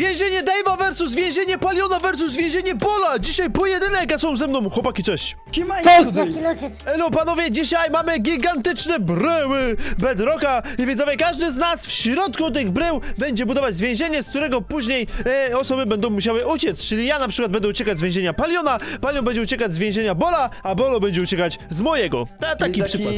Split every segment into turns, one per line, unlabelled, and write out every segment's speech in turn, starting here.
Więzienie Dave'a versus więzienie Paliona versus więzienie Bola! Dzisiaj pojedynek, a są ze mną chłopaki, cześć!
Tutaj.
Lukas.
Elo panowie, dzisiaj mamy gigantyczne bryły Bedrocka i widzowie, każdy z nas w środku tych brył będzie budować więzienie, z którego później e, osoby będą musiały uciec, czyli ja na przykład będę uciekać z więzienia Paliona, Palion będzie uciekać z więzienia Bola, a Bolo będzie uciekać z mojego. Ta, taki
Taki
przykład.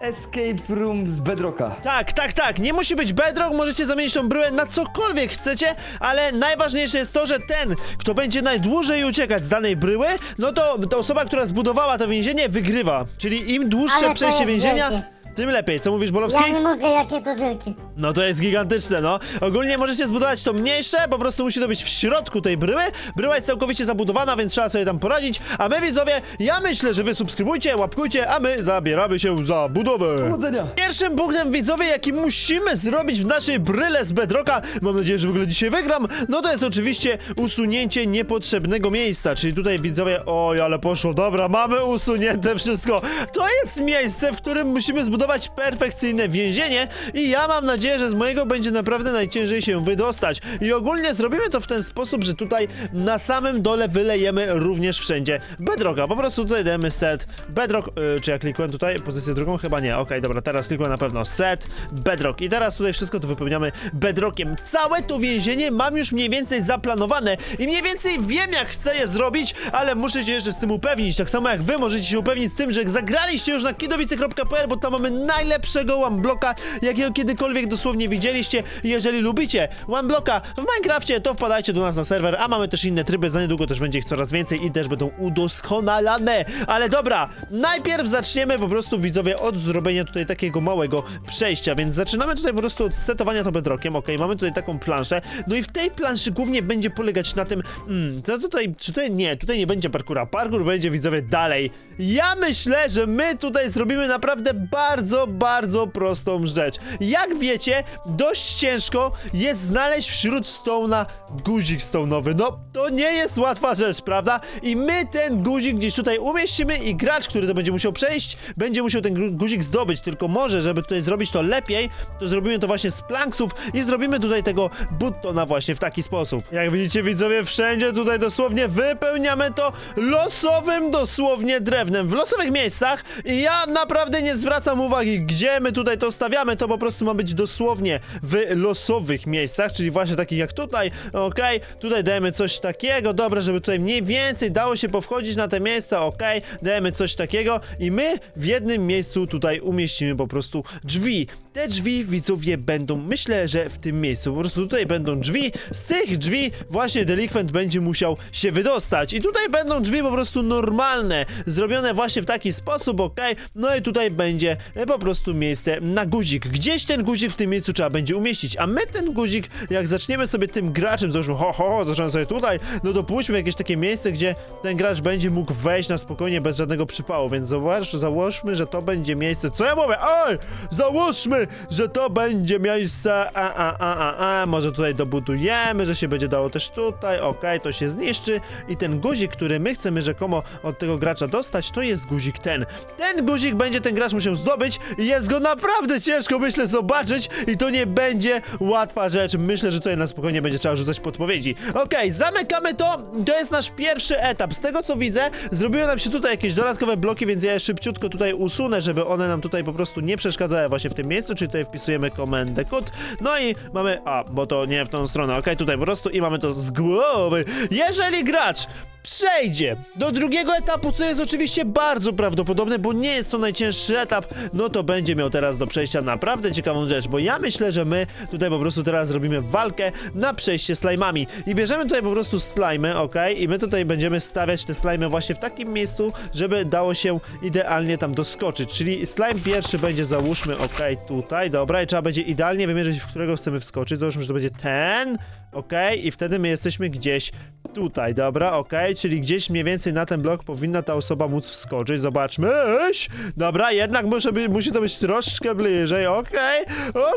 Escape room z Bedrocka.
Tak, tak, tak. Nie musi być bedrock, możecie zamienić tą bryłę na cokolwiek chcecie, ale najważniejsze jest to, że ten, kto będzie najdłużej uciekać z danej bryły, no to ta osoba, która zbudowała to więzienie, wygrywa. Czyli im dłuższe
Ale to
przejście
jest
więzienia,
wielkie.
Tym lepiej. Co mówisz, Bolowski?
Ja nie mogę, jakie to wielkie.
No to jest gigantyczne, no. Ogólnie możecie zbudować to mniejsze, po prostu musi to być w środku tej bryły. Bryła jest całkowicie zabudowana, więc trzeba sobie tam poradzić. A my widzowie, ja myślę, że wy subskrybujcie, łapkujcie, a my zabieramy się za budowę.
Powodzenia.
Pierwszym punktem widzowie, jaki musimy zrobić w naszej bryle z Bedrocka, mam nadzieję, że w ogóle dzisiaj wygram, no to jest oczywiście usunięcie niepotrzebnego miejsca, czyli tutaj widzowie, oj, ale poszło, dobra, mamy usunięte wszystko. To jest miejsce, w którym musimy zbudować perfekcyjne więzienie i ja mam nadzieję, że z mojego będzie naprawdę najciężej się wydostać. I ogólnie zrobimy to w ten sposób, że tutaj na samym dole wylejemy również wszędzie Bedrocka. Po prostu tutaj dajemy set Bedrock, yy, czy ja klikłem tutaj pozycję drugą? Chyba nie, okej, dobra, teraz klikłem na pewno set Bedrock i teraz tutaj wszystko to wypełniamy Bedrockiem. Całe to więzienie mam już mniej więcej zaplanowane i mniej więcej wiem jak chcę je zrobić, ale muszę się jeszcze z tym upewnić, tak samo jak wy możecie się upewnić z tym, że zagraliście już na kidowice.pl, bo tam mamy najlepszego OneBlocka, jakiego kiedykolwiek dosłownie widzieliście. Jeżeli lubicie OneBlocka w Minecrafcie, to wpadajcie do nas na serwer, a mamy też inne tryby, za niedługo też będzie ich coraz więcej i też będą udoskonalane. Ale dobra, najpierw zaczniemy po prostu widzowie od zrobienia tutaj takiego małego przejścia, więc zaczynamy tutaj po prostu od setowania to bedrockiem, ok, mamy tutaj taką planszę, no i w tej planszy głównie będzie polegać na tym, hmm, co tutaj, czy tutaj, nie, tutaj nie będzie parkura, parkour będzie widzowie dalej. Ja myślę, że my tutaj zrobimy naprawdę bardzo, bardzo prostą rzecz. Jak wiecie, dość ciężko jest znaleźć wśród stołna guzik stołnowy. No, to nie jest łatwa rzecz, prawda? I my ten guzik gdzieś tutaj umieścimy i gracz, który to będzie musiał przejść, będzie musiał ten guzik zdobyć. Tylko może, żeby tutaj zrobić to lepiej, to zrobimy to właśnie z planksów i zrobimy tutaj tego buttona właśnie w taki sposób. Jak widzicie, widzowie, wszędzie tutaj dosłownie wypełniamy to losowym dosłownie drewnem w losowych miejscach. I ja naprawdę nie zwracam uwagi, gdzie my tutaj to stawiamy, to po prostu ma być dosłownie w losowych miejscach, czyli właśnie takich jak tutaj, okej, tutaj dajemy coś takiego, dobra, żeby tutaj mniej więcej dało się powchodzić na te miejsca, okej, dajemy coś takiego. I my w jednym miejscu tutaj umieścimy po prostu drzwi. Te drzwi, widzowie, będą, myślę, że w tym miejscu, po prostu tutaj będą drzwi, z tych drzwi właśnie delikwent będzie musiał się wydostać i tutaj będą drzwi po prostu normalne, zrobione właśnie w taki sposób, ok? No i tutaj będzie e, po prostu miejsce na guzik. Gdzieś ten guzik w tym miejscu trzeba będzie umieścić, a my ten guzik, jak zaczniemy sobie tym graczem, załóżmy, ho, ho, ho, zaczynamy sobie tutaj, no to pójdźmy jakieś takie miejsce, gdzie ten gracz będzie mógł wejść na spokojnie bez żadnego przypału, więc zauważ, załóżmy, że to będzie miejsce, co ja mówię? Ej, załóżmy, że to będzie miejsce, a, a, a, a, a, może tutaj dobudujemy, że się będzie dało też tutaj, okej, to się zniszczy i ten guzik, który my chcemy rzekomo od tego gracza dostać, to jest guzik ten. Ten guzik będzie ten gracz musiał zdobyć i jest go naprawdę ciężko, myślę, zobaczyć i to nie będzie łatwa rzecz. Myślę, że tutaj na spokojnie będzie trzeba rzucać podpowiedzi. Okej, zamykamy to. To jest nasz pierwszy etap. Z tego co widzę, zrobiły nam się tutaj jakieś dodatkowe bloki, więc ja je szybciutko tutaj usunę, żeby one nam tutaj po prostu nie przeszkadzały właśnie w tym miejscu, czyli tutaj wpisujemy komendę kod. No i mamy, a, bo to nie w tą stronę, okej, tutaj po prostu i mamy to z głowy. Jeżeli gracz przejdzie do drugiego etapu, co jest oczywiście bardzo prawdopodobne, bo nie jest to najcięższy etap, no to będzie miał teraz do przejścia naprawdę ciekawą rzecz, bo ja myślę, że my tutaj po prostu teraz zrobimy walkę na przejście slajmami. I bierzemy tutaj po prostu slajmy, ok, i my tutaj będziemy stawiać te slajmy właśnie w takim miejscu, żeby dało się idealnie tam doskoczyć, czyli slime pierwszy będzie załóżmy, ok, tutaj, dobra, i trzeba będzie idealnie wymierzyć, w którego chcemy wskoczyć, załóżmy, że to będzie ten, Okej, i wtedy my jesteśmy gdzieś tutaj, dobra, okej, czyli gdzieś mniej więcej na ten blok powinna ta osoba móc wskoczyć, zobaczmy, Eś! dobra, jednak muszę by, musi to być troszkę bliżej, okej,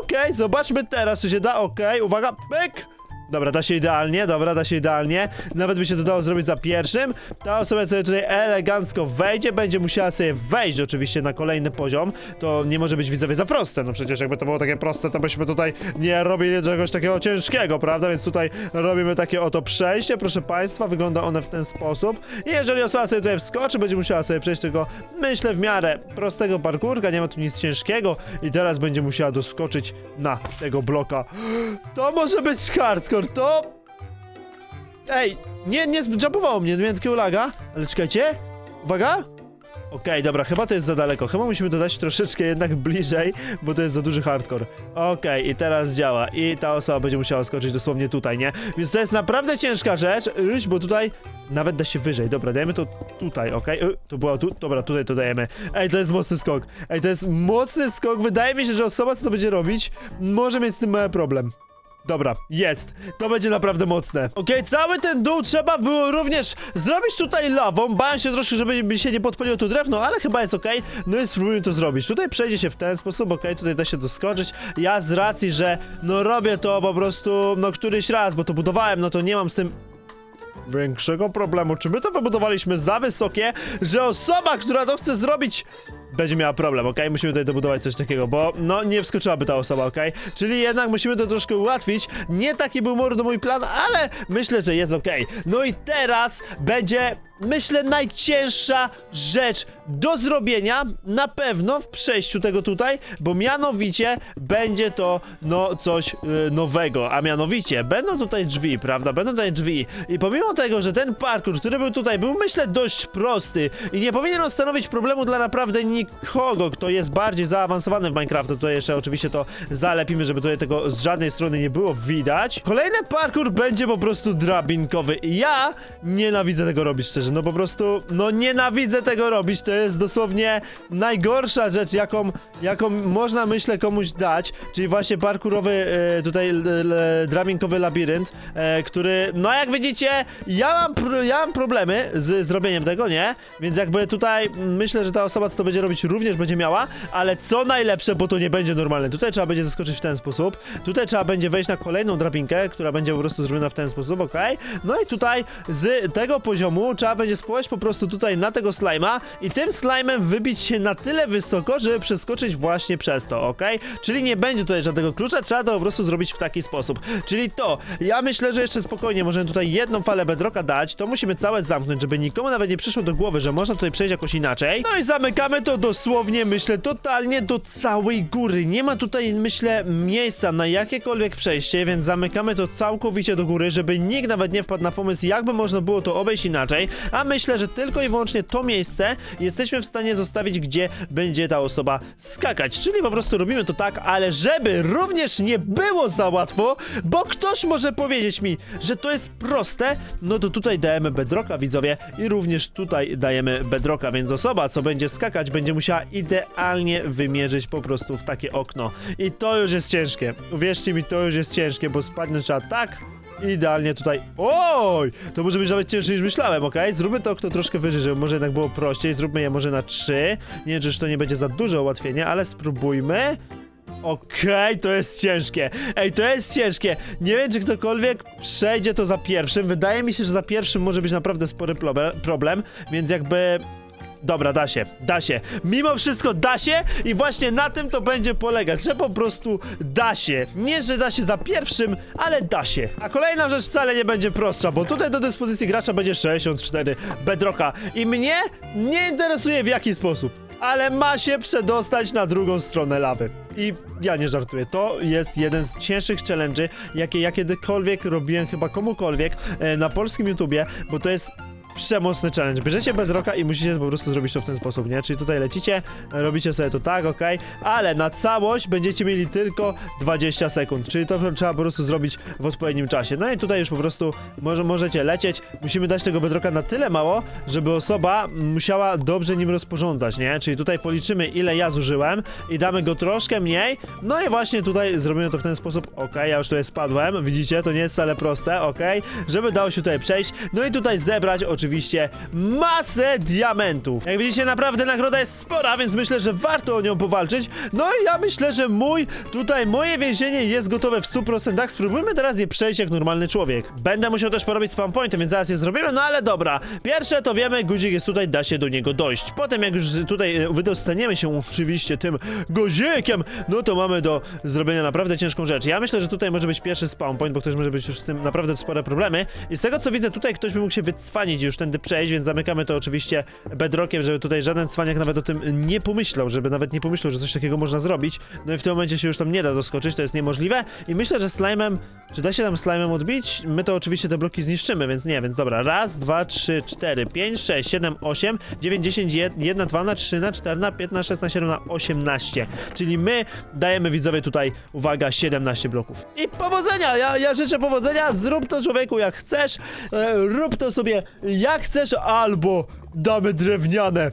okej, zobaczmy teraz, czy się da, okej, uwaga, pyk, Dobra, da się idealnie, dobra, da się idealnie. Nawet by się to dało zrobić za pierwszym. Ta osoba sobie tutaj elegancko wejdzie, będzie musiała sobie wejść oczywiście na kolejny poziom. To nie może być widzowie za proste. No przecież jakby to było takie proste, to byśmy tutaj nie robili czegoś takiego ciężkiego, prawda? Więc tutaj robimy takie oto przejście, proszę państwa, wygląda one w ten sposób. I jeżeli osoba sobie tutaj wskoczy, będzie musiała sobie przejść tego, myślę, w miarę prostego parkurka, nie ma tu nic ciężkiego. I teraz będzie musiała doskoczyć na tego bloka. To może być hardcore, to... Ej, nie, nie zjumpowało mnie, miałem takiego laga, ale czekajcie, uwaga. Okej, dobra, chyba to jest za daleko, chyba musimy dodać troszeczkę jednak bliżej, bo to jest za duży hardcore. Okej, i teraz działa, i ta osoba będzie musiała skoczyć dosłownie tutaj, nie? Więc to jest naprawdę ciężka rzecz, Iś, bo tutaj nawet da się wyżej, dobra, dajemy to tutaj, okej? Y, To było tu, dobra, tutaj to dajemy. Ej, to jest mocny skok, ej, to jest mocny skok, wydaje mi się, że osoba, co to będzie robić, może mieć z tym mały problem. Dobra, jest. To będzie naprawdę mocne. Okej, cały ten dół trzeba było również zrobić tutaj lawą. Bałem się troszkę, żeby mi się nie podpaliło tu drewno, ale chyba jest okej. No i spróbujmy to zrobić. Tutaj przejdzie się w ten sposób, okej, tutaj da się doskoczyć. Ja z racji, że no robię to po prostu, no któryś raz, bo to budowałem, no to nie mam z tym większego problemu. Czy my to wybudowaliśmy za wysokie, że osoba, która to chce zrobić, będzie miała problem, okej? Musimy tutaj dobudować coś takiego, bo no nie wskoczyłaby ta osoba, okej? Czyli jednak musimy to troszkę ułatwić. Nie taki był mordo mój plan, ale myślę, że jest okej. No i teraz będzie, myślę, najcięższa rzecz do zrobienia, na pewno w przejściu tego tutaj, bo mianowicie będzie to, no, coś y, nowego, a mianowicie będą tutaj drzwi, prawda? Będą tutaj drzwi i pomimo tego, że ten parkour, który był tutaj, był myślę dość prosty i nie powinien on stanowić problemu dla naprawdę nikogo, kto jest bardziej zaawansowany w Minecrafta. Tutaj jeszcze oczywiście to zalepimy, żeby tutaj tego z żadnej strony nie było widać. Kolejny parkour będzie po prostu drabinkowy ja nienawidzę tego robić szczerze, no po prostu, no nienawidzę tego robić, to jest dosłownie najgorsza rzecz, jaką, jaką można myślę komuś dać, czyli właśnie parkurowy e, tutaj drabinkowy labirynt, e, który, no jak widzicie, ja mam, ja mam problemy z zrobieniem tego, nie? Więc jakby tutaj mm, myślę, że ta osoba, co to będzie robić, również będzie miała, ale co najlepsze, bo to nie będzie normalne. Tutaj trzeba będzie zaskoczyć w ten sposób, tutaj trzeba będzie wejść na kolejną drabinkę, która będzie po prostu zrobiona w ten sposób, ok? No i tutaj z tego poziomu trzeba będzie spływać po prostu tutaj na tego slajma i tym slajmem wybić się na tyle wysoko, żeby przeskoczyć właśnie przez to, ok? Czyli nie będzie tutaj żadnego klucza, trzeba to po prostu zrobić w taki sposób. Czyli to, ja myślę, że jeszcze spokojnie możemy tutaj jedną falę bedrocka dać, to musimy całe zamknąć, żeby nikomu nawet nie przyszło do głowy, że można tutaj przejść jakoś inaczej. No i zamykamy to dosłownie, myślę, totalnie do całej góry. Nie ma tutaj, myślę, miejsca na jakiekolwiek przejście, więc zamykamy to całkowicie do góry, żeby nikt nawet nie wpadł na pomysł, jakby można było to obejść inaczej. A myślę, że tylko i wyłącznie to miejsce jesteśmy w stanie zostawić, gdzie będzie ta osoba skakać. Czyli po prostu robimy to tak, ale żeby również nie było za łatwo, bo ktoś może powiedzieć mi, że to jest proste, no to tutaj dajemy bedrocka, widzowie, i również tutaj dajemy bedrocka, więc osoba, co będzie skakać, będzie musiała idealnie wymierzyć po prostu w takie okno. I to już jest ciężkie. Uwierzcie mi, to już jest ciężkie, bo spadnąć trzeba tak, Idealnie tutaj. Oj! To może być nawet ciężej niż myślałem, ok? Zróbmy to okno troszkę wyżej, żeby może jednak było prościej. Zróbmy je może na 3. Nie wiem, czy to nie będzie za duże ułatwienie, ale spróbujmy. Okej, to jest ciężkie. Ej, to jest ciężkie. Nie wiem, czy ktokolwiek przejdzie to za pierwszym. Wydaje mi się, że za pierwszym może być naprawdę spory problem, więc jakby. Dobra, da się, da się. Mimo wszystko da się i właśnie na tym to będzie polegać, że po prostu da się. Nie, że da się za pierwszym, ale da się. A kolejna rzecz wcale nie będzie prostsza, bo tutaj do dyspozycji gracza będzie 64 bedrocka i mnie nie interesuje w jaki sposób, ale ma się przedostać na drugą stronę lawy. I ja nie żartuję, to jest jeden z cięższych challenge'y, jakie ja kiedykolwiek robiłem chyba komukolwiek e, na polskim YouTubie, bo to jest przemocny challenge. Bierzecie bedrocka i musicie po prostu zrobić to w ten sposób, nie? Czyli tutaj lecicie, robicie sobie to tak, ok, ale na całość będziecie mieli tylko 20 sekund, czyli to trzeba po prostu zrobić w odpowiednim czasie. No i tutaj już po prostu może, możecie lecieć. Musimy dać tego bedrocka na tyle mało, żeby osoba musiała dobrze nim rozporządzać, nie? Czyli tutaj policzymy ile ja zużyłem i damy go troszkę mniej. No i właśnie tutaj zrobimy to w ten sposób, ok, ja już tutaj spadłem, widzicie, to nie jest wcale proste, ok, żeby dało się tutaj przejść. No i tutaj zebrać oczywiście oczywiście masę diamentów. Jak widzicie, naprawdę nagroda jest spora, więc myślę, że warto o nią powalczyć. No i ja myślę, że mój, tutaj moje więzienie jest gotowe w 100%. Spróbujmy teraz je przejść jak normalny człowiek. Będę musiał też porobić spam pointy, więc zaraz je zrobimy, no ale dobra. Pierwsze to wiemy, guzik jest tutaj, da się do niego dojść. Potem jak już tutaj e, wydostaniemy się oczywiście tym guzikiem, no to mamy do zrobienia naprawdę ciężką rzecz. Ja myślę, że tutaj może być pierwszy spawn point, bo ktoś może być już z tym naprawdę spore problemy. I z tego co widzę, tutaj ktoś by mógł się wycwanić i już tędy przejść, więc zamykamy to oczywiście bedrockiem, żeby tutaj żaden cwaniak nawet o tym nie pomyślał, żeby nawet nie pomyślał, że coś takiego można zrobić. No i w tym momencie się już tam nie da doskoczyć, to jest niemożliwe. I myślę, że slime'em, czy da się tam slime'em odbić? My to oczywiście te bloki zniszczymy, więc nie, więc dobra. Raz, dwa, trzy, cztery, pięć, sześć, siedem, osiem, dziewięć, dziesięć, jed- jedna, dwa, na trzy, na cztery, na pięć, na szesnaście, siedem, na osiemnaście. Czyli my dajemy widzowie tutaj, uwaga, 17 bloków. I powodzenia! Ja, ja życzę powodzenia, zrób to człowieku jak chcesz, e, rób to sobie jak chcesz, albo damy drewniane.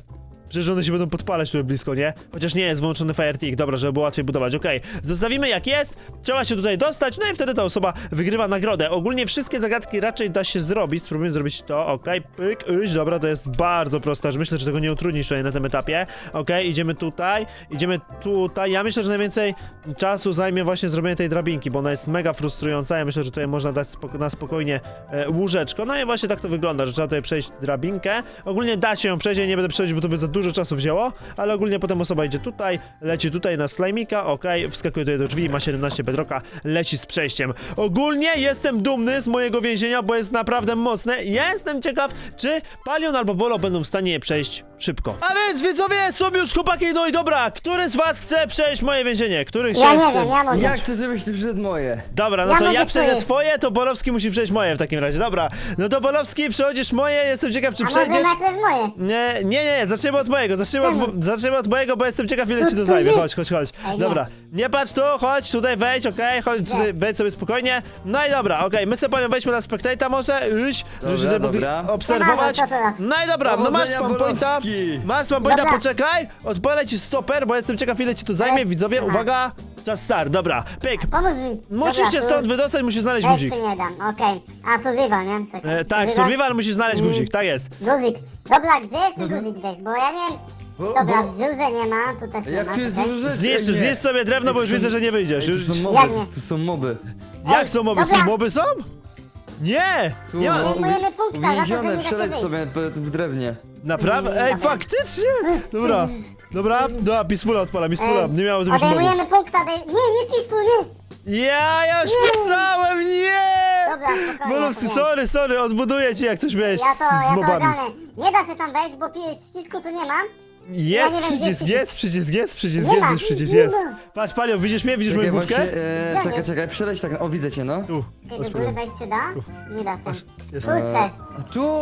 Przecież one się będą podpalać tutaj blisko, nie? Chociaż nie jest włączony Firetick, dobra, żeby było łatwiej budować, okej. Zostawimy jak jest, trzeba się tutaj dostać, no i wtedy ta osoba wygrywa nagrodę. Ogólnie wszystkie zagadki raczej da się zrobić, spróbujmy zrobić to, okej, pyk, iść, dobra, to jest bardzo proste, myślę, że tego nie utrudnisz tutaj na tym etapie. Okej, idziemy tutaj, idziemy tutaj, ja myślę, że najwięcej czasu zajmie właśnie zrobienie tej drabinki, bo ona jest mega frustrująca, ja myślę, że tutaj można dać spoko na spokojnie e, łóżeczko, no i właśnie tak to wygląda, że trzeba tutaj przejść drabinkę. Ogólnie da się ją przejść, ja nie będę przechodzić, bo to by za dużo czasu wzięło, ale ogólnie potem osoba idzie tutaj, leci tutaj na slajmika, okej, wskakuje tutaj do drzwi, ma 17 bedroka, leci z przejściem. Ogólnie jestem dumny z mojego więzienia, bo jest naprawdę mocne. Ja jestem ciekaw, czy Palion albo Bolo będą w stanie je przejść szybko. A więc widzowie, są już chłopaki, no i dobra, który z was chce przejść moje więzienie? Który
Ja
chce-
nie wiem, ja mogę.
Ja chcę, żebyś ty przyszedł moje.
Dobra, no
Ja
to ja przejdę
twoje.
twoje, to Bolowski musi przejść moje w takim razie. Dobra, no to Bolowski, przechodzisz moje, jestem ciekaw, czy
A może
przejdziesz.
najpierw moje?
Nie, nie, nie, zaczniemy od mojego, zaczniemy od,
Czemu?
zaczniemy od mojego, bo jestem ciekaw, ile ci to zajmie. Chodź, chodź, chodź.
Ej, nie.
Dobra, nie patrz tu, chodź, tutaj wejdź, okej, chodź, tutaj wejdź sobie spokojnie. No i dobra, okej, my sobie panią wejdźmy na spectata może, iść, żeby mogli
dobra.
obserwować. No i dobra, no masz
Powodzenia,
spam pointa, masz spam pointa,
Dobra.
poczekaj, odpalę ci stoper, bo jestem ciekaw, ile ci to zajmie, widzowie,
Aha.
uwaga, czas start, dobra, pyk.
Pomóż mi.
Musisz
Dobra,
się stąd wydostać, musisz znaleźć guzik.
ty nie dam, okej. A survival, nie? Czekaj.
E, tak, survival musisz znaleźć
Mm.
guzik, tak jest.
Guzik. Dobra, gdzie jest ten guzik gdzieś? Bo ja nie wiem.
Bo-
Dobra,
bo-
w dziurze nie ma, tutaj nie
Jak
ma.
tu jest dużo rzeczy?
Zniszcz,
Ej, nie.
zniszcz sobie drewno, bo już
są-
widzę, że nie wyjdziesz.
Ej,
Już...
tu są moby,
nie?
tu są moby.
Jak są moby? Są
dobra.
moby są? Nie!
Tu,
Nie ma...
no,
Zdejmujemy punkta, za to, że nie
Uwięzione,
da się
przeleć
wyjść.
sobie p- w drewnie.
Naprawdę? Ej,
Dobra.
faktycznie! Dobra, dobra, dobra, Peacefula odpalam,
Ej,
nie miało to być mobów.
Odejmujemy punkta, dej... Nie, nie pisu, nie!
Ja, ja już
Nie.
pisałem, nie!
Dobra, spokojnie,
Bolowski,
nie.
sorry, sorry, odbuduję ci jak coś miałeś
Ja to,
z
ja to
mobami.
ogarnę. Nie da się tam wejść, bo pi- ścisku tu nie ma.
Jest przycisk, jest przycisk, jest przycisk, jest już przycisk, jest. Patrz, Palio, widzisz mnie, widzisz
Czekaj,
moją
właśnie,
główkę?
e, czekaj,
jest?
czekaj, przeleć tak, o widzę cię, no.
Tu,
Ty
bez
góry
problemu.
wejść się da? Nie da się.
Jest.
Kurczę.
A tu!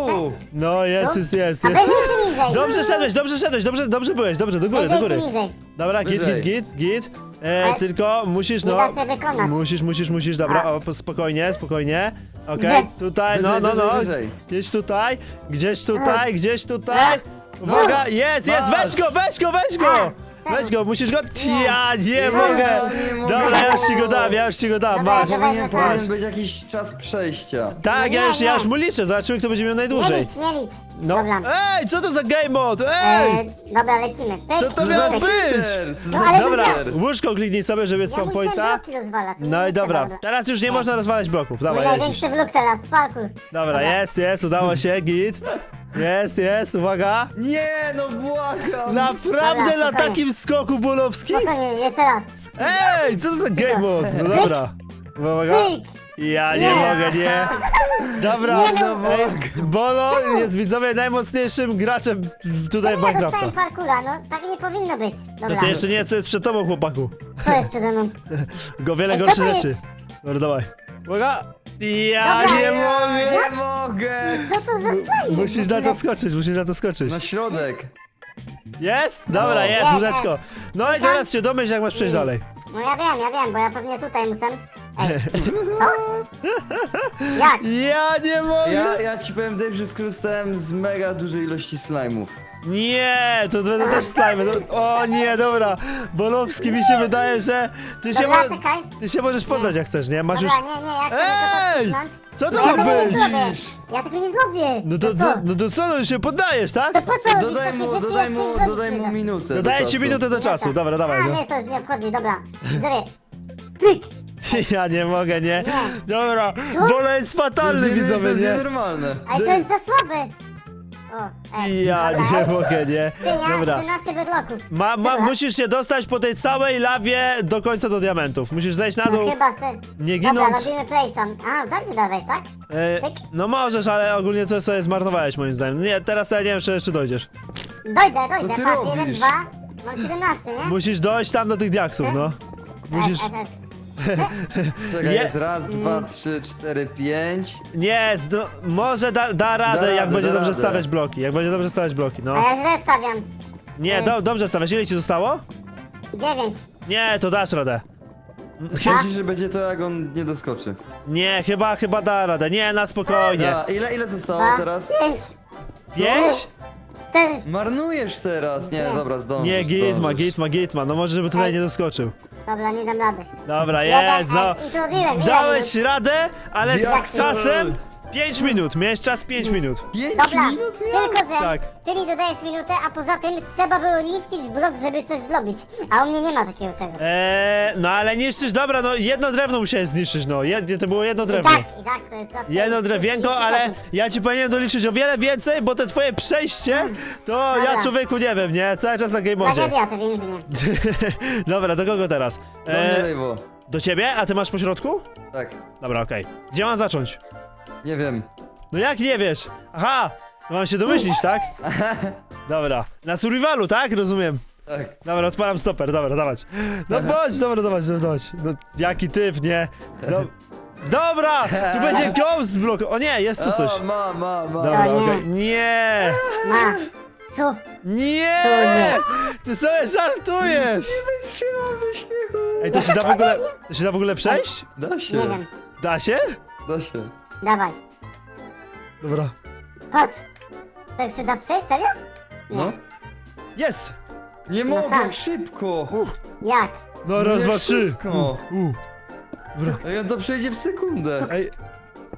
No, jest, jest, jest,
A
jest.
weź niżej.
Dobrze szedłeś, dobrze szedłeś, dobrze, dobrze byłeś, dobrze, do góry, do
Wyżej
góry.
czy niżej?
Dobra, git, git,
Wyżej.
git, git. E,
Ale
tylko musisz,
nie
no.
da się wykonać.
Musisz, musisz, musisz, dobra,
A.
o, po- spokojnie, spokojnie. Okej,
Gdzie?
tutaj, no,
Wyżej,
no, no.
wyżej, wyżej.
Gdzieś tutaj, gdzieś tutaj, gdzieś tutaj.
No.
Uwaga, jest, jest, weź go, weź go, weź go!
A,
Weź go, musisz go.
Nie.
Ja nie
Nie,
mogę!
nie mogę.
Dobra, ja już ci go dam, ja już ci go dam, masz.
Powinien,
Masz.
powinien być jakiś czas przejścia.
Tak, ja już, ja już mu liczę, zobaczymy kto będzie miał
Nie
najdłużej.
licz, nie licz.
No,
Dobra.
ej, co to za game mode? Ej!
E, dobra, lecimy. Pyk.
Co to miało być?
No, ale
Dobra, łóżko kliknij sobie, żeby
Ja muszę
pointa.
bloki rozwalać.
No i dobra, teraz już nie można rozwalać bloków,
Mój
dawaj, lecisz.
największy wlóg teraz, parkour.
Dobra, jest, jest, udało się, git. Jest, jest, uwaga.
Nie, no błagam!
Naprawdę
Dobra,
na takim skoku Bolowski?
Spokojnie, jeszcze raz.
Ej, co to za game mode? No dobra. Uwaga.
Pyk.
Ja nie
Nie.
mogę, nie. Dobra,
Nie, no.
no, ej, Bolo jest widzowie najmocniejszym graczem w- tutaj w
Ja
Minecrafta.
dostałem parkoura, no tak nie powinno być.
No
Dobra,
to jeszcze nie jest, co jest przed tobą, chłopaku.
co jest przede mną?
Go wiele
Ej, co
gorsze
to
rzeczy. Dobra, dawaj. Uwaga. Ja
Dobra,
nie
ja-
mogę.
Nie mogę!
Co to za?
Musisz na to skoczyć, musisz na to skoczyć.
Na środek.
Jest? Dobra,
No.
jest,
Jest,
łóżeczko. No i teraz się domyśl, jak masz przejść dalej.
No ja wiem, ja wiem, bo ja pewnie tutaj muszę... Ej, co? Jak?
Ja nie mogę.
Ja, ja ci powiem, Dave, że skorzystałem z mega dużej ilości slime'ów.
Nie, to będą też slime. No, o nie, dobra. Bolowski, mi się wydaje, że ty się,
Dobra,
mo-
czekaj.
ty się możesz poddać jak chcesz, nie? Masz już...
Dobra, nie, nie, ja chcę
Ej!
tylko.
Co to
Ja
ma
tego nie
być?
zrobię. Ja tego nie zrobię.
No to,
co?
no, no to co, no się poddajesz, tak?
To po co
Dodaj
takie
mu, dodaj mu, dodaj mu minutę. do
Dodaję ci
czasu.
minutę do czasu, dobra, dawaj.
A,
No.
nie, to już nie obchodzi, dobra. Zrobię. Pyk.
Ja nie mogę, nie?
Nie.
Dobra? Bola jest fatalny,
jest, nie, to
widzowie,
jest
nie?
nienormalne.
Ale to jest za słabe. O, ej,
Ja
dobra,
nie mogę, nie?
Dynia
Dobra.
14 bedroków.
Ma, ma,
Dobra.
musisz się dostać po tej całej lawie do końca do diamentów. Musisz zejść na
No
dół,
chyba se...
nie
Dobra,
ginąc.
robimy place'a. A, dobrze dawaj, tak?
E, no możesz, ale ogólnie co sobie zmarnowałeś moim zdaniem. Nie, teraz ja nie wiem, czy, czy dojdziesz.
Dojdę, dojdę.
ty
Patrz, 1,
robisz?
2. Mam 17, nie?
Musisz dojść tam do tych diaksów, no. Musisz...
S, S, S.
Czekaj,
Je-
jest raz, dwa, trzy, cztery, pięć.
Nie, zdo... może da, da radę,
Da
jak
radę,
będzie
da
dobrze
radę.
stawiać bloki. Jak będzie dobrze stawiać bloki, no.
A ja źle stawiam.
Nie, do, dobrze stawiać. Ile ci zostało?
9.
Nie, to dasz radę.
Myślisz, że będzie to, jak on nie doskoczy?
Nie, chyba, chyba da radę. Nie, na spokojnie.
A, ile, ile zostało
2,
teraz?
5,
Pięć?
4.
Marnujesz teraz! Nie,
Nie.
dobra, zdążysz.
Nie, gitma,
zdążysz.
gitma, gitma. No może, żeby tutaj nie doskoczył.
Dobra, nie dam rady.
Dobra,
Jeden
jest, no.
S I zrobiłem. ile
Dałeś radę, ale z czasem 5 minut. Miałeś czas 5 minut.
Pięć
Dobra,
minut miał?
tylko że
Tak.
ty mi dodajesz minutę, a poza tym trzeba było niszczyć blok, żeby coś zrobić. A u mnie nie ma takiego czegoś.
Eee, no ale niszczysz, dobra, no jedno drewno musiałeś zniszczyć, no. Jed, to było jedno
I
drewno.
tak, i tak to jest zawsze...
Jedno drewienko, ale ja ci powinienem doliczyć o wiele więcej, bo te twoje przejście, to ja
Dobra.
człowieku nie wiem, nie? Cały czas na game modzie.
Tragedia to więzienie.
Dobra, do kogo teraz?
Do mnie
Eee,
Dejwo.
do ciebie? A ty masz po środku?
Tak,
Dobra, okej. Gdzie mam zacząć?
Nie wiem.
No jak nie wiesz? Aha! To mam się domyślić, tak? Dobra. Na survivalu, tak? Rozumiem.
Tak.
Dobra, odpalam stoper, dobra, dawać. No bądź, dobra, dawać, dawać. No jaki typ, nie? No, dobra! Tu będzie ghost block. O nie, jest tu coś.
O, ma, ma, ma.
Dobra,
nie.
okej. Nie!
Ma. Co?
Nie!
Nie.
Ty sobie żartujesz!
Wytrzymam ze śmiechu.
Ej, to się da w ogóle. To się da w ogóle przejść?
Da się.
Nie wiem.
Da się?
Da się.
Dawaj.
Dobra.
Chodź. Tak się da przejść, serio? Nie.
No.
Jest!
Nie
No
mogę,
tak.
szybko.
Jak?
No raz,
Nie
dwa, trzy.
szybko.
U, u. Dobra.
No i on to przejdzie w sekundę.
Ej,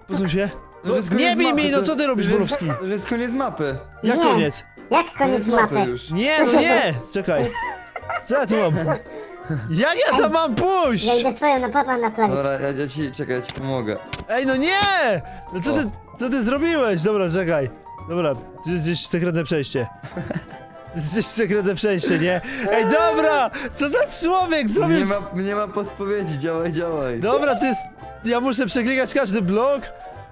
posuń się.
To jest
No, nie bij
mapy,
mi, no
to-
co ty robisz,
to jest-
Borowski?
To jest koniec mapy.
Jak
Nie.
koniec?
Jak koniec mapy?
już.
Nie, no nie! Czekaj. Co ja tu mam? Jak ja tam mam pójść?
Ja idę swoją na portman naprawić.
Dobra, ja, ja ci, czekaj, ja ci pomogę.
Ej, no nie! No co ty, co ty zrobiłeś? Dobra, czekaj. Dobra, tu jest gdzieś sekretne przejście. To jest gdzieś sekretne przejście, nie? Ej, dobra! Co za człowiek
Nie
zrobił...
ma, nie ma podpowiedzi, działaj, działaj.
Dobra, to jest... Ja muszę przeklikać każdy blok?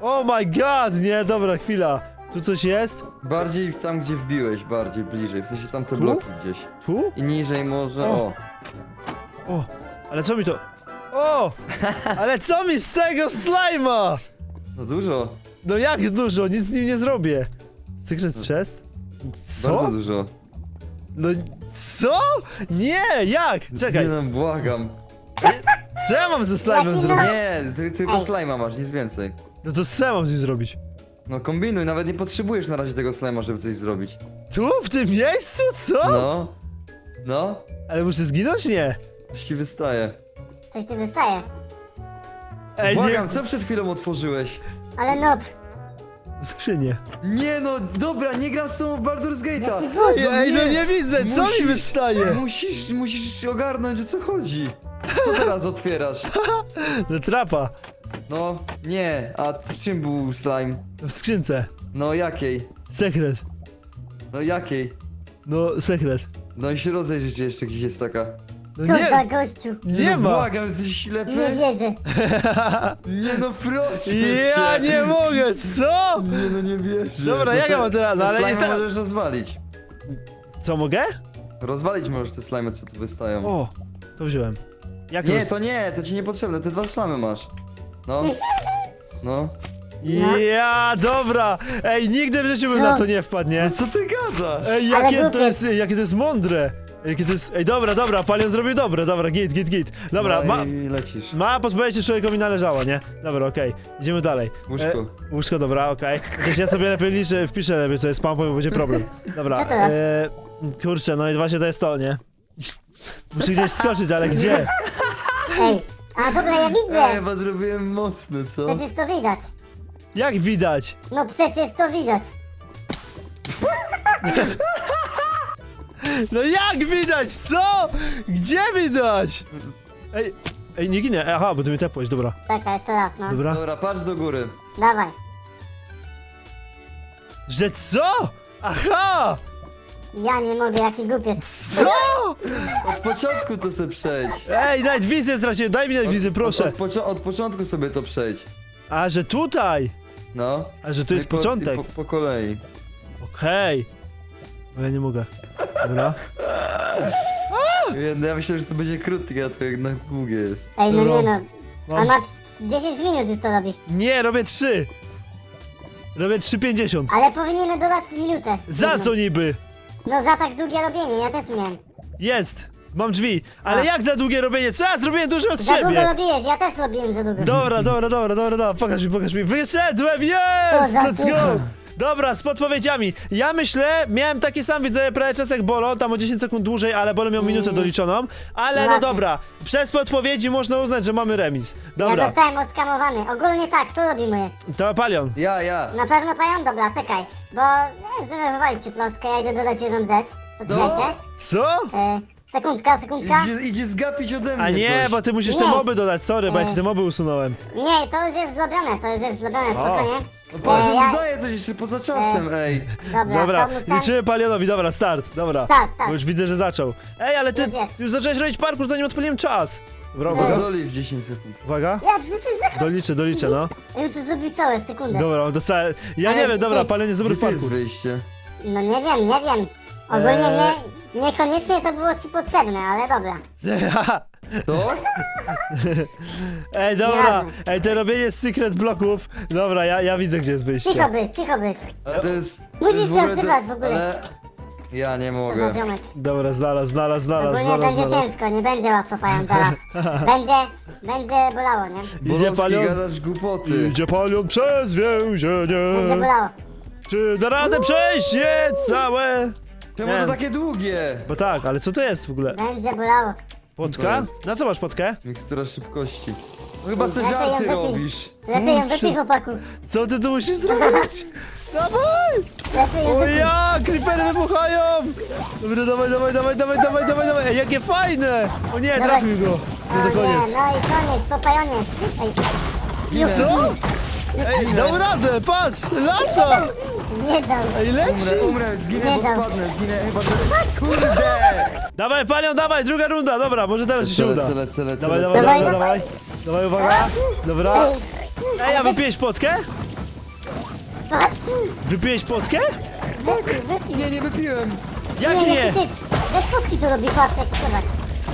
Oh my god, nie? Dobra, chwila. Tu coś jest?
Bardziej tam, gdzie wbiłeś, bardziej, bliżej, w sensie tam te
Tu?
bloki gdzieś.
Tu?
I niżej może,
O.
o.
Ale co mi to... O! Ale co mi z tego slajma?
No dużo,
No jak dużo, nic z nim nie zrobię. Secret chest? Co?
bardzo dużo.
No co? Nie, jak? Czekaj,
Nie no, błagam.
co ja mam ze
Jaki
zrobić?
Nie, ty, tylko
Ej.
slajma masz, nic więcej.
No to co ja mam z nim zrobić?
No kombinuj, nawet nie potrzebujesz na razie tego slajma, żeby coś zrobić.
Tu, w tym miejscu? Co?
No. No.
Ale muszę zginąć? Nie.
Coś ci wystaje.
Coś tu wystaje.
Ej, nie.
Błagam, co przed chwilą otworzyłeś?
Ale noob.
Skrzynię.
Nie no, dobra, nie gram z tobą w Baldur's Gate'a.
Ej, no
nie.
nie widzę, co mi wystaje?
Musisz, musisz ogarnąć, o co chodzi. Co teraz otwierasz?
No trapa.
No, nie, a w czym był slime?
W skrzynce.
No jakiej?
Sekret.
No jakiej?
No, sekret.
No i się rozejrzyj, czy jeszcze gdzieś jest taka.
No
Co za
nie,
gościu?
nie
no,
ma.
Błagam, jesteś ślepy?
Nie wierzę.
Nie no, proszę
Ja
cię.
nie mogę, co?
Nie no, nie wierzę.
Dobra, jak
te-
ja mam teraz- no
te
ale nie ta-
możesz rozwalić.
Co mogę?
Rozwalić możesz te slimy, co tu wystają.
O, to wziąłem. Jak
Nie,
roz-
to nie, to ci niepotrzebne, te dwa slimy masz. No. No.
Ja, dobra! Ej, nigdy w życiu bym na to nie wpadł, nie?
No co ty gadasz?
Ej,
Ale
jakie to
głupie.
jest, jakie to jest mądre! Jakie to jest... Ej, dobra, dobra, palion zrobił dobre, dobra, git, git, git. Dobra,
no
ma...
i lecisz.
Ma podpowiedź, że człowiekowi należało, nie? Dobra, okej. Idziemy dalej.
Łóżko.
E, łóżko, dobra, okej. Chociaż ja sobie lepiej liczę, wpiszę lepiej sobie spam, bo będzie problem. Dobra.
Co to jest?
E, kurczę, no i właśnie to jest to, nie? Muszę gdzieś skoczyć, ale gdzie?
Ej, a dobra, ja
Ej,
widzę.
chyba zrobiłem mocny, co?
Przecież to widać.
Jak widać?
No przecież to widać.
No jak widać, co? Gdzie widać? Ej, ej, nie ginę, aha, bo ty mnie tepłeś, dobra.
Czekaj, jeszcze raz, no.
Dobra.
Dobra, patrz do góry.
Dawaj.
Że co? Aha!
Ja nie mogę, jaki głupiec.
Co?
Od początku to sobie przejdź.
Ej, daj wizję straciłem, daj mi dać wizję, proszę.
Od, od, poczo- od początku sobie to przejdź.
A, że tutaj?
No.
A, że to jest
po,
początek?
Po, po kolei.
Okej. O, ja nie mogę. Dobra.
Ja, ja myślę, że to będzie krótkie, a to jednak długie jest.
Ej, no
Dobra.
nie no.
Mam.
On ma 10 minut już to robi.
Nie, robię trzy. Robię 3,50.
Ale powinienem dodać minutę.
Za co niby?
No za tak długie robienie, ja też miałem.
Jest. Mam drzwi. Ale
A.
jak za długie robienie? Co ja zrobiłem dużo od
Za długo
siebie?
robiłeś, ja też robiłem za długo.
Dobra, dobra, dobra, dobra, dobra. Pokaż mi, pokaż mi. Wyszedłem,
Co
jest!
za
Let's go! Dobra, z podpowiedziami. Ja myślę, miałem taki sam widzę prawie czas jak Bolo, tam o 10 sekund dłużej, ale Bolo miał minutę doliczoną. Ale no
Właśnie.
dobra, przez podpowiedzi można uznać, że mamy remis.
Ja
Dobra,
zostałem oskamowany. Ogólnie tak, kto robi moje?
to Palion.
Ja, ja.
Na pewno pają? Dobra, czekaj. Bo e, zdenerwowaliście troszkę, ja idę dodać jedną rzecz. Poczekajcie.
Co?
E, sekundka, sekundka.
Idzie, idzie zgapić ode mnie
A nie,
coś.
bo ty musisz te
Nie.
moby dodać, sorry, bo ja ci
E.
te moby usunąłem.
Nie, to już jest zrobione, to już jest zrobione, spokojnie.
No patrz,
E,
on
ja...
dodaje coś jeszcze poza czasem, ej.
Dobra,
Dobra,
to muszę...
liczymy Palionowi, dobra, start, dobra.
Tak, tak.
Bo już widzę, że zaczął. Ej, ale ty
Już jest.
już zacząłeś robić parkour, zanim odpaliłem czas. Dobra,
Dobra,
uwaga,
dolicz 10 sekund.
uwaga.
Ja, jest...
Doliczę, doliczę, no.
Ja to zrobił całe, w sekundę.
Dobra, to całe... Ja nie
Ale
wiem, dobra,
ty-
jest dobry w
Gdzie tu jest
parkour.
wyjście?
No nie wiem, nie wiem. Ogólnie
Eee.
nie, niekoniecznie to było ci potrzebne, ale dobra.
To?
Ej, dobra, ej, te robienie secret bloków. Dobra, ja, ja widzę, gdzie jest wyjście.
Cicho być, cicho być.
Ale to jest... to
Musisz
jest
się odzywać w ogóle.
Ale... Ja nie
To za
mogę.
ziomek.
Dobra, znalazł, znalazł, znalazł,
Ogólnie
znalazł,
będzie
znalazł.
ciężko, nie będzie łatwo pają teraz. Będzie, będzie bolało, nie?
Idzie
Bolowski,
Palion,
gadasz głupoty.
idzie Palion przez
Będzie
więzienie.
bolało.
Czy da radę przejść je całe?
Czemu
Nie.
to takie długie?
Bo tak, ale co to jest w ogóle?
Będzie bolało.
Jest.
Na co masz potkę?
Mikstura szybkości. No chyba se żarty robisz.
Lepiej ją wypij, chłopaku.
Co ty tu musisz zrobić? Dawaj!
Lepiej ją
O
wypij.
ja, creepery wybuchają! Dobra, dawaj, dawaj, dawaj, dawaj, dawaj, dawaj, dawaj, Ej, jakie fajne! O nie, trafił go! No to koniec.
no i koniec, po pajonie. Ej,
Co? Ej, dał radę, patrz, lata!
Nie dał.
Ej, leci!
Umrę, umrę, zginę,
Nie
bo
dam.
spadnę, zginę chyba... że- Kurde!
Dawaj, panią, dawaj, druga runda, dobra, może teraz ci się uda.
lecę, lecę,
Dawaj,
lecę,
dawaj,
lecę.
dawaj, dawaj. Dawaj, uwaga. Dobra. Ej, a wypiłeś potkę?
Patrz,
Wypiłeś potkę?
wypij, wypij.
Nie, nie wypiłem.
Jak
Nie, jaki typ. Bez fotki to robi, patrz, jaki kozak.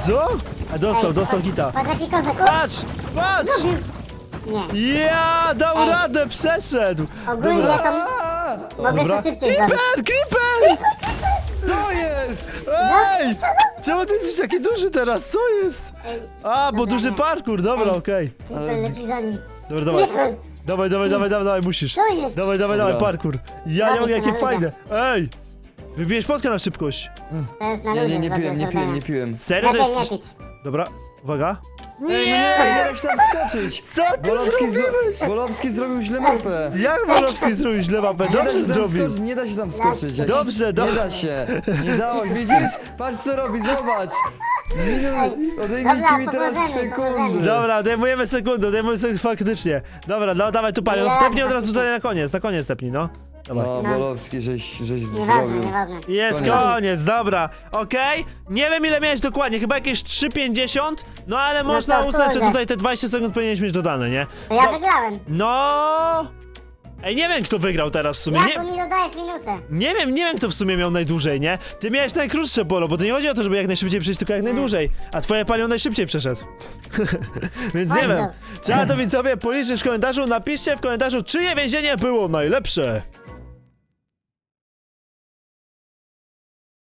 Co? A dostał,
Ej,
dostał
patrz,
gita.
Patrz, jaki kozak. O,
Patrz, patrz!
zrobił. Nie.
Ja, dał
Ej.
radę, przeszedł.
Ogólnie
Dobra.
to mogę
Dobra.
to szybciej zrobić.
Creeper, creeper!
To jest!
Ej! Czemu ty jesteś taki duży teraz? Co jest?
Ej,
A, bo duży
nie.
parkour, dobra,
Ej.
okej.
Creeper za nim.
Dobra, dawaj.
Creeper,
Dawaj, dawaj, dawaj, dawaj, dawaj, musisz.
Co jest?
Dawaj, dawaj, dawaj,
Dobra.
parkour. Ja nie mogę, jakie fajne. Ej! Wybijesz potkę na szybkość.
To jest na
Nie,
luzie
nie, piłem, nie piłem, nie piłem.
Serio to
Lepiej nie
jest...
pić.
Dobra, uwaga.
Ej, no nie, nie da się tam skoczyć!
Co ty
Bolowski,
zrobiłeś?
zro... Bolowski zrobił źle mapę.
Jak Wolowski zrobił źle mapę?
Nie da się
Dobrze
tam
zrobił.
skoczyć, nie da się tam skoczyć.
Dobrze,
Nie
dobrze.
da się. Nie dało, widzisz? Patrz co robi, zobacz. Minut, odejmijcie
Dobra,
mi teraz sekundy.
pomożemy.
Dobra, odejmujemy sekundę, odejmujemy sekundę faktycznie. Dobra, no dawaj tu panią,
Nie,
tepnij od razu tutaj na koniec, na koniec tepnij, no. Dawaj.
No,
No.
Bolowski, żeś, żeś
Nieważne,
zrobił.
nieważne.
Jest
Koniec.
koniec, dobra, okej. Nie wiem ile miałeś dokładnie, chyba jakieś 3,50, no ale można
to
uznać, że
kurde.
tutaj te 20 sekund powinieneś mieć dodane, nie?
To ja
No,
wygrałem.
no... Ej, nie wiem kto wygrał teraz w sumie,
Ja
nie,
mi dodajesz minutę.
nie wiem, nie wiem kto w sumie miał najdłużej, nie? Ty miałeś najkrótsze polo, bo to nie chodzi o to, żeby jak najszybciej przejść, tylko jak najdłużej. A twoje panią najszybciej przeszedł. Więc nie
Bardzo.
wiem. Trzeba to widzowie policzyć w komentarzu, napiszcie w komentarzu, czyje więzienie było najlepsze.